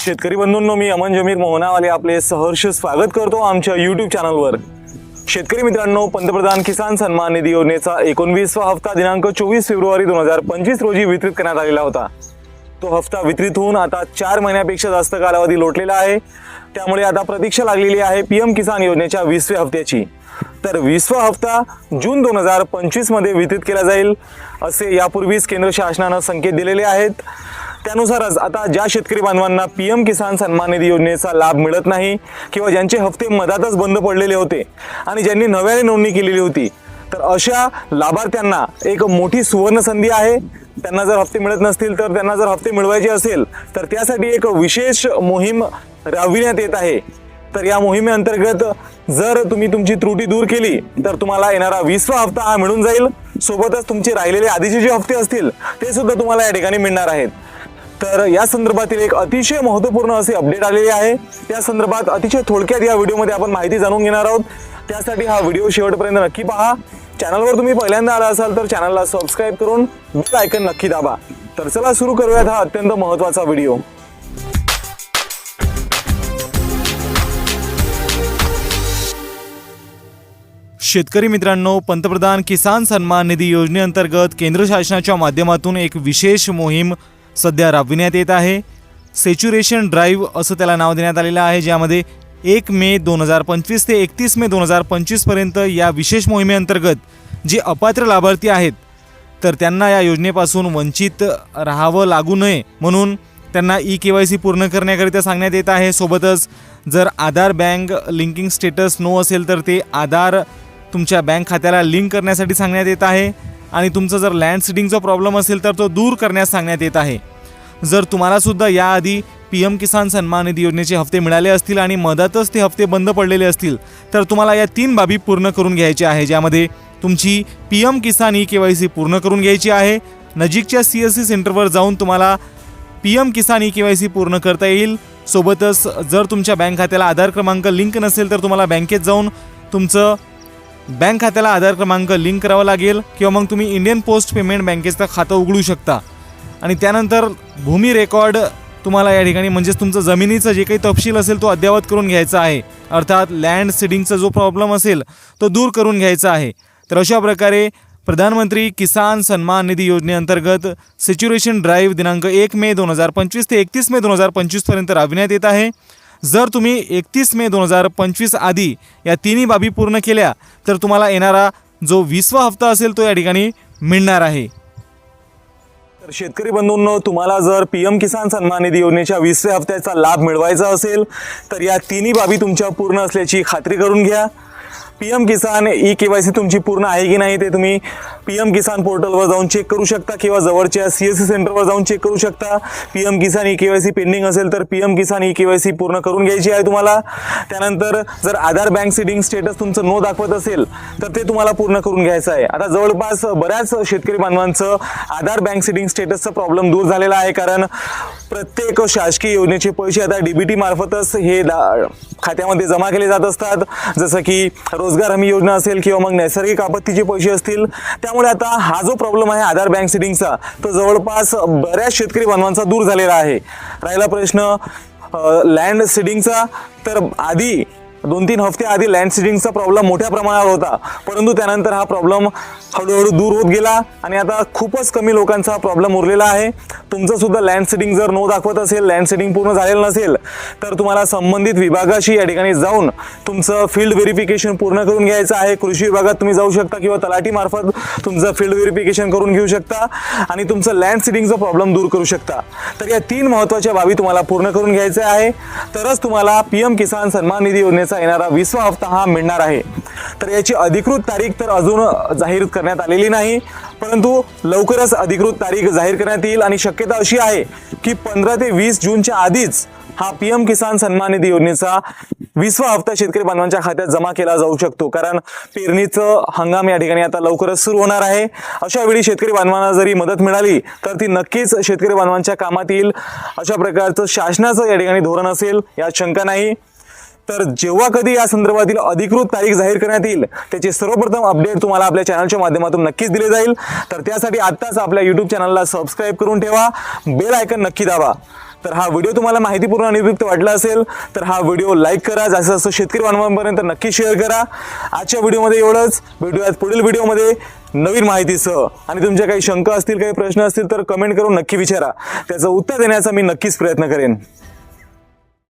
शेतकरी बंधूंनो मी अमन जमीर मोहनावाले आपले सहर्ष स्वागत करतो आमच्या यूट्यूब चॅनलवर शेतकरी मित्रांनो पंतप्रधान किसान सन्मान निधी योजनेचा एकोणवीसवा हप्ता दिनांक चोवीस फेब्रुवारी दोन हजार पंचवीस रोजी वितरित करण्यात आलेला होता. तो हप्ता वितरित होऊन आता चार महिन्यापेक्षा जास्त कालावधी लोटलेला आहे. त्यामुळे आता प्रतीक्षा लागलेली आहे पी एम किसान योजनेच्या वीसव्या हप्त्याची. तर वीसवा हप्ता जून दोन हजार पंचवीसमध्ये वितरित केला जाईल असे यापूर्वीच केंद्र शासनानं संकेत दिलेले आहेत. त्यानुसारच आता ज्या शेतकरी बांधवांना पी एम किसान सन्मान निधी योजनेचा लाभ मिळत नाही किंवा ज्यांचे हप्ते मधातच बंद पडलेले होते आणि ज्यांनी नव्याने नोंदणी केलेली होती तर अशा लाभार्थ्यांना एक मोठी सुवर्ण संधी आहे. त्यांना जर हप्ते मिळत नसतील तर त्यांना जर हप्ते मिळवायचे असेल तर त्यासाठी एक विशेष मोहीम राबविण्यात येत आहे. तर या मोहिमेअंतर्गत जर तुम्ही तुमची त्रुटी दूर केली तर तुम्हाला येणारा वीसवा हप्ता हा मिळून जाईल. सोबतच तुमचे राहिलेले आधीचे जे हप्ते असतील ते सुद्धा तुम्हाला या ठिकाणी मिळणार आहेत. तर या संदर्भातील एक अतिशय महत्त्वपूर्ण असे अपडेट आलेले आहे. त्या संदर्भात अतिशय थोडक्यात या व्हिडिओमध्ये आपण माहिती जाणून घेणार आहोत. त्यासाठी हा व्हिडिओ शेवटपर्यंत नक्की पहा. चॅनलवर तुम्ही पहिल्यांदा आला असाल तर चॅनलला सबस्क्राईब करून बेल आयकन नक्की दाबा. तर चला सुरू करूयात हा अत्यंत महत्त्वाचा व्हिडिओ. शेतकरी मित्रांनो पंतप्रधान किसान सन्मान निधी योजनेअंतर्गत केंद्र शासनाच्या माध्यमातून एक विशेष मोहीम सध्या राबविण्यात येत आहे. सेच्युरेशन ड्राईव्ह असं त्याला नाव देण्यात आलेलं आहे ज्यामध्ये एक मे दोन हजार पंचवीस ते एकतीस मे दोन हजार पंचवीसपर्यंत या विशेष मोहिमेअंतर्गत जे अपात्र लाभार्थी आहेत तर त्यांना या योजनेपासून वंचित राहावं लागू नये म्हणून त्यांना ई के वाय सी पूर्ण करण्याकरिता सांगण्यात येत आहे. सोबतच जर Aadhaar bank linking status no असेल तर ते आधार तुमच्या बँक खात्याला लिंक करण्यासाठी सांगण्यात येत आहे. आणि तुमचं जर लँड सिडिंगचा प्रॉब्लेम असेल तर तो दूर करण्यास सांगण्यात येत आहे. जर तुम्हालासुद्धा याआधी पी एम किसान सन्मान निधी योजनेचे हप्ते मिळाले असतील आणि मधातच ते हप्ते बंद पडलेले असतील तर तुम्हाला या तीन बाबी पूर्ण करून घ्यायच्या आहे. ज्यामध्ये तुमची P M Kisan E K Y C पूर्ण करून घ्यायची आहे. नजीकच्या सी एस सी सेंटरवर जाऊन तुम्हाला P M Kisan E K Y C पूर्ण करता येईल. सोबतच जर तुमच्या बँक खात्याला आधार क्रमांक लिंक नसेल तर तुम्हाला बँकेत जाऊन तुमचं बँक खात्याला आधार क्रमांक लिंक करावा लागेल किंवा मग तुम्ही इंडियन पोस्ट पेमेंट बँकेचं खातं उघडू शकता. आणि त्यानंतर भूमी रेकॉर्ड तुम्हाला या ठिकाणी म्हणजेच तुमचं जमिनीचं जे काही तपशील असेल तो अद्ययावत करून घ्यायचा आहे. अर्थात लँड सिडिंगचा जो प्रॉब्लेम असेल तो दूर करून घ्यायचा आहे. तर अशा प्रकारे प्रधानमंत्री किसान सन्मान निधी योजनेअंतर्गत सिच्युरेशन ड्राईव्ह दिनांक एक मे दोन हजार पंचवीस ते एकतीस मे दोन हजार पंचवीसपर्यंत राबविण्यात येत आहे. जर तुम्ही एकतीस मे दोन हजार पंचवीस आधी या तिन्ही बाबी पूर्ण केल्या तर तुम्हाला येणारा जो वीसवा हप्ता असेल तो या ठिकाणी मिळणार आहे. तर शेतकरी बंधूंनो तुम्हाला जर पी एम किसान सन्मान निधी योजनेच्या वीसव्या हप्त्याचा लाभ मिळवायचा असेल तर या तिन्ही बाबी तुमच्या पूर्ण असल्याची खात्री करून घ्या. P M Kisan E K Y C तुमची पूर्ण आहे की नाही ते तुम्ही पी एम किसान पोर्टलवर जाऊन चेक करू शकता किंवा जवळच्या सी एस सी सेंटरवर जाऊन चेक करू शकता. P M Kisan E K Y C pending असेल तर P M Kisan E K Y C पूर्ण करून घ्यायची आहे तुम्हाला. त्यानंतर जर आधार बँक सिडिंग स्टेटस तुमचं नो दाखवत असेल तर ते तुम्हाला पूर्ण करून घ्यायचं आहे. आता जवळपास बऱ्याच शेतकरी बांधवांचं आधार बँक सिडिंग स्टेटसचा प्रॉब्लेम दूर झालेला आहे कारण प्रत्येक शासकीय योजनेचे पैसे आता डीबीटी मार्फतच हे दा- खात्यामध्ये जमा केले जात असतात. जसं की रोजगार हमी योजना असेल किंवा मग नैसर्गिक आपत्तीचे पैसे असतील. त्यामुळे आता हा जो प्रॉब्लेम आहे आधार बँक सिडिंगचा तो जवळपास बऱ्याच शेतकरी बांधवांचा दूर झालेला आहे. राहिला प्रश्न लँड सिडिंगचा तर आधी दोन तीन हफ्ते आधी लँड सिडिंगचा प्रॉब्लेम मोठ्या प्रमाणावर होता. परंतु त्यानंतर हा प्रॉब्लेम हळूहळू दूर होत गेला आणि आता खूपच कमी लोकांचा प्रॉब्लेम उरलेला आहे. तुमचं सुद्धा लँड सिडिंग जर नो दाखवत असेल लँड सिडिंग पूर्ण झालेलं नसेल तर तुम्हाला संबंधित विभागाशी या ठिकाणी जाऊन तुमचं फील्ड व्हेरिफिकेशन पूर्ण करून घ्यायचं आहे. कृषी विभागात तुम्ही जाऊ शकता किंवा तलाठी मार्फत तुमचं फील्ड व्हेरिफिकेशन करून घेऊ शकता आणि तुमचं लँड सिडिंगचा प्रॉब्लेम दूर करू शकता. तर या तीन महत्त्वाच्या बाबी तुम्हाला पूर्ण करून घ्यायच्या आहे. तरच तुम्हाला पी एम किसान सन्मान निधी योजनेचा येणारा वीसवा हप्ता हा मिळणार आहे. तर याची अधिकृत तारीख तर अजून जाहीर करण्यात आलेली नाही परंतु लवकरच अधिकृत तारीख जाहीर करण्यात येईल आणि शक्यता अशी आहे की पंधरा ते वीस जूनच्या आधीच हा पी एम किसान सन्मान निधी योजनेचा वीसवा हप्ता शेतकरी बांधवांच्या खात्यात जमा केला जाऊ शकतो. कारण पेरणीचं हंगाम या ठिकाणी आता लवकरच सुरू होणार आहे. अशा वेळी शेतकरी बांधवांना जरी मदत मिळाली तर ती नक्कीच शेतकरी बांधवांच्या कामात येईल. अशा प्रकारचं शासनाचं या ठिकाणी धोरण असेल यात शंका नाही. तर जेव्हा कधी या संदर्भातील अधिकृत तारीख जाहीर करण्यात येईल त्याचे सर्वप्रथम अपडेट तुम्हाला आपल्या चॅनलच्या माध्यमातून नक्कीच दिले जाईल. तर त्यासाठी आत्ताच आपल्या युट्यूब चॅनलला सबस्क्राईब करून ठेवा. बेल आयकन नक्की दाबा. तर हा व्हिडिओ तुम्हाला माहितीपूर्ण आणि उपयुक्त वाटला असेल तर हा व्हिडिओ लाईक करा. जास्त जास्त शेतकरी बांधवांपर्यंत नक्की शेअर करा. आजच्या व्हिडिओमध्ये एवढंच. भेटूयात पुढील व्हिडिओमध्ये नवीन माहितीसह. आणि तुमच्या काही शंका असतील काही प्रश्न असतील तर कमेंट करून नक्की विचारा. त्याचं उत्तर देण्याचा मी नक्कीच प्रयत्न करेन.